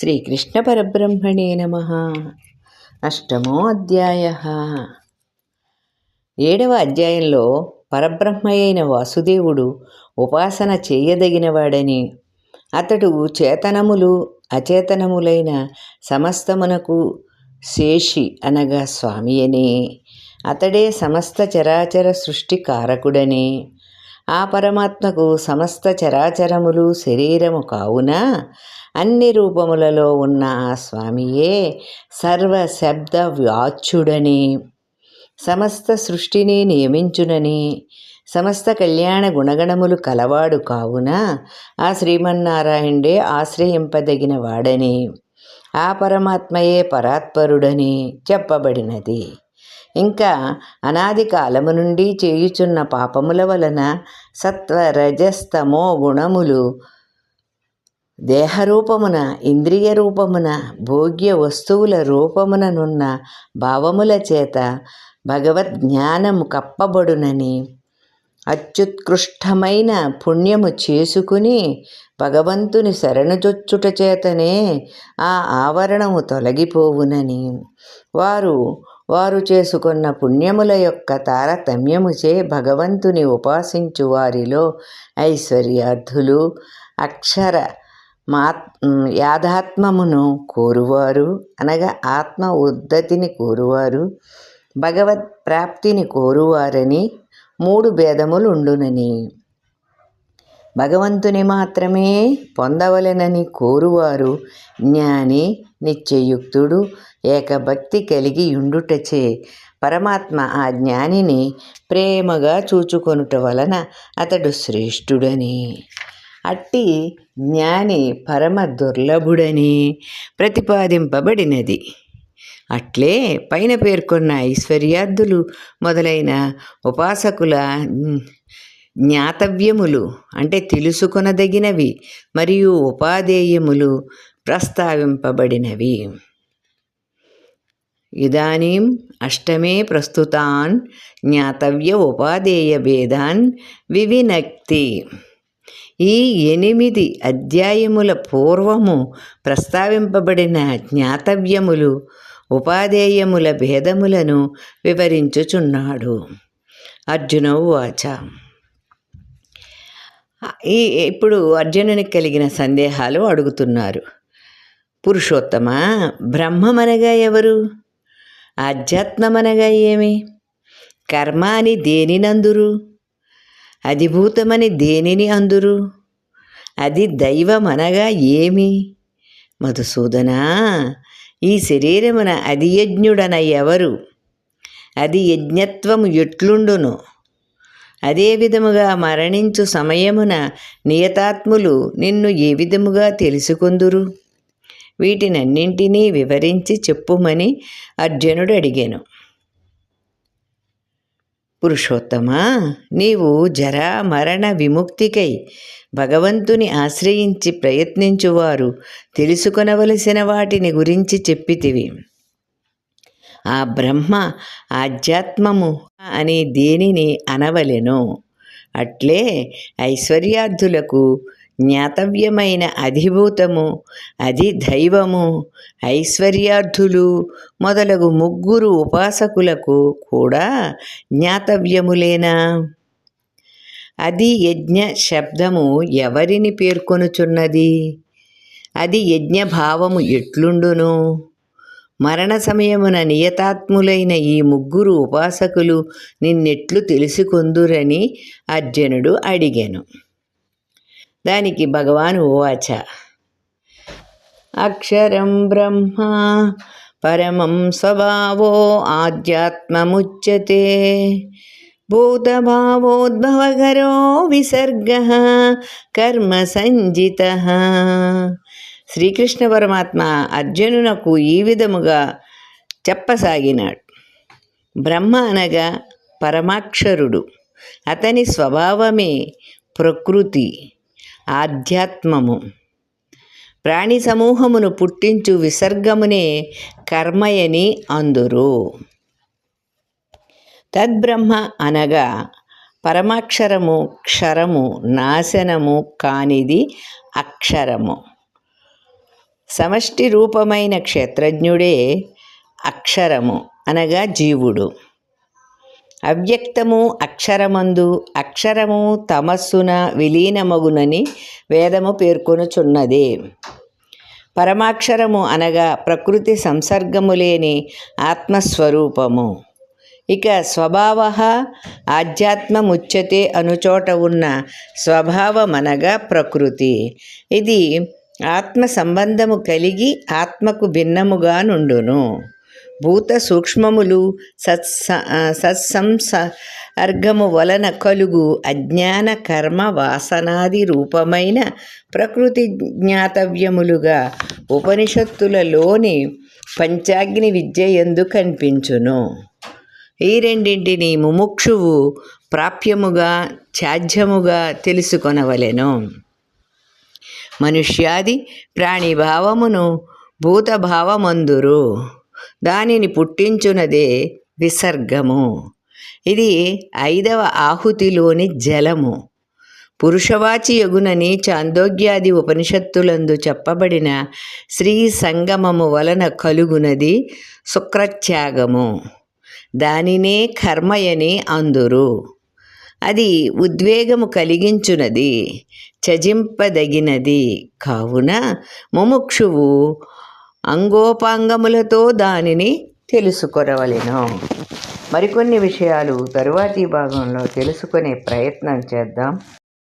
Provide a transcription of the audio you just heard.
శ్రీకృష్ణ పరబ్రహ్మణే నమ. అష్టమో అధ్యాయ. ఏడవ అధ్యాయంలో పరబ్రహ్మ అయిన వాసుదేవుడు ఉపాసన చేయదగినవాడని అతడు చేతనములు అచేతనములైన సమస్తమునకు శేషి అనగా స్వామి అనే అతడే సమస్త చరాచర సృష్టి కారకుడని ఆ పరమాత్మకు సమస్త చరాచరములు శరీరము కావున అన్ని రూపములలో ఉన్న ఆ స్వామియే సర్వ శబ్ద వ్యాచ్యుడని సమస్త సృష్టిని నియమించునని సమస్త కళ్యాణ గుణగణములు కలవాడు కావున ఆ శ్రీమన్నారాయణుడే ఆశ్రయింపదగిన వాడని ఆ పరమాత్మయే పరాత్పరుడని చెప్పబడినది. ఇంకా అనాది కాలము నుండి చేయుచున్న పాపముల వలన సత్వ రజస్తమో గుణములు. దేహరూపమున ఇంద్రియ రూపమున భోగ్య వస్తువుల రూపముననున్న భావముల చేత భగవద్ జ్ఞానము కప్పబడునని. అత్యుత్కృష్టమైన పుణ్యము చేసుకుని భగవంతుని శరణుజొచ్చుట చేతనే ఆ ఆవరణము తొలగిపోవునని. వారు వారు చేసుకున్న పుణ్యముల యొక్క తారతమ్యముచే భగవంతుని ఉపాసించు వారిలో ఐశ్వర్యార్థులు అక్షర మా యాదాత్మమును కోరువారు అనగా ఆత్మ ఉద్ధతిని కోరువారు భగవత్ ప్రాప్తిని కోరువారని మూడు భేదములు ఉండునని భగవంతుని మాత్రమే పొందవలెనని కోరువారు జ్ఞాని నిత్యయుక్తుడు ఏకభక్తి కలిగి ఉండుటచే పరమాత్మ ఆ జ్ఞానిని ప్రేమగా చూచుకొనుట వలన అతడు శ్రేష్ఠుడని. అట్టి జ్ఞాని పరమ దుర్లభుడని ప్రతిపాదింపబడినది. అట్లే పైన పేర్కొన్న ఐశ్వర్యార్థులు మొదలైన ఉపాసకుల జ్ఞాతవ్యములు అంటే తెలుసుకొనదగినవి మరియు ఉపాధేయములు ప్రస్తావింపబడినవి. ఇదానీం అష్టమే ప్రస్తుతాన్ జ్ఞాతవ్య ఉపాధేయ భేదాన్ వివినక్తి ఈ ఎనిమిది అధ్యాయముల పూర్వము ప్రస్తావింపబడిన జ్ఞాతవ్యములు ఉపాధేయముల భేదములను వివరించుచున్నాడు. అర్జున వాచ ఈ ఇప్పుడు అర్జునునికి కలిగిన సందేహాలు అడుగుతున్నారు. పురుషోత్తమ బ్రహ్మమనగా ఎవరు? ఆధ్యాత్మమనగా ఏమి? కర్మ అని దేనినందురు అధిభూతమని దేనిని అందురు? అది దైవమనగా ఏమి? మధుసూదన ఈ శరీరమున అది యజ్ఞుడన ఎవరు? అది యజ్ఞత్వము ఎట్లుండును? అదే విధముగా మరణించు సమయమున నియతాత్ములు నిన్ను ఏ విధముగా తెలుసుకుందురు? వీటినన్నింటినీ వివరించి చెప్పుమని అర్జునుడు అడిగాను. పురుషోత్తమా నీవు జరా మరణ విముక్తికై భగవంతుని ఆశ్రయించి ప్రయత్నించువారు తెలుసుకొనవలసిన వాటిని గురించి చెప్పితివి. ఆ బ్రహ్మ ఆధ్యాత్మము అని దేనిని అనవలెను? అట్లే ఐశ్వర్యార్థులకు జ్ఞాతవ్యమైన అధిభూతము అది దైవము ఐశ్వర్యార్థులు మొదలగు ముగ్గురు ఉపాసకులకు కూడా జ్ఞాతవ్యములేనా? అది యజ్ఞ శబ్దము ఎవరిని పేర్కొనుచున్నది? అది యజ్ఞభావము ఎట్లుండును? మరణ సమయమున నియతాత్ములైన ఈ ముగ్గురు ఉపాసకులు నిన్నెట్లు తెలుసుకొందురని అర్జునుడు అడిగాను. దానికి భగవాన్ ఉవాచ అక్షరం బ్రహ్మ పరమం స్వభావో ఆధ్యాత్మముచ్యతే. భూతభావోద్భవకరో విసర్గ కర్మ సంజిత. శ్రీకృష్ణ పరమాత్మ అర్జునునకు ఈ విధముగా చెప్పసాగినాడు. బ్రహ్మ అనగా పరమాక్షరుడు. అతని స్వభావమే ప్రకృతి. ఆధ్యాత్మము. ప్రాణి సమూహమును పుట్టించు విసర్గమునే కర్మయని అందురు. తద్బ్రహ్మ అనగా పరమాక్షరము క్షరము నాశనము కానిది అక్షరము. సమష్టి రూపమైన క్షేత్రజ్ఞుడే అక్షరము అనగా జీవుడు. అవ్యక్తము అక్షరమందు అక్షరము తమస్సున విలీనమగునని వేదము పేర్కొనుచున్నది. పరమాక్షరము అనగా ప్రకృతి సంసర్గము లేని ఆత్మస్వరూపము. ఇక స్వభావ ఆధ్యాత్మముచ్యతే అనుచోట ఉన్న స్వభావమనగా ప్రకృతి. ఇది ఆత్మ సంబంధము కలిగి ఆత్మకు భిన్నముగా నుండును. భూత సూక్ష్మములు సత్స సత్సంసర్గము వలన కలుగు అజ్ఞాన కర్మ వాసనాది రూపమైన ప్రకృతి జ్ఞాతవ్యములుగా ఉపనిషత్తులలోని పంచాగ్ని విద్య ఎందు కనిపించును. ఈ రెండింటిని ముముక్షువు ప్రాప్యముగా ఛాధ్యముగా తెలుసుకొనవలెను. మనుష్యాది ప్రాణిభావమును భూతభావమందురు. దానిని పుట్టించునదే విసర్గము. ఇది ఐదవ ఆహుతిలోని జలము. పురుషవాచి యగునని చాందోగ్యాది ఉపనిషత్తులందు చెప్పబడిన శ్రీ సంగమము వలన కలుగునది శుక్రత్యాగము. దానినే కర్మయని అందురు. అది ఉద్వేగము కలిగించునది చజింపదగినది కావున ముముక్షువు అంగోపాంగములతో దానిని తెలుసుకొనవలెను. మరికొన్ని విషయాలు తరువాతి భాగంలో తెలుసుకునే ప్రయత్నం చేద్దాం.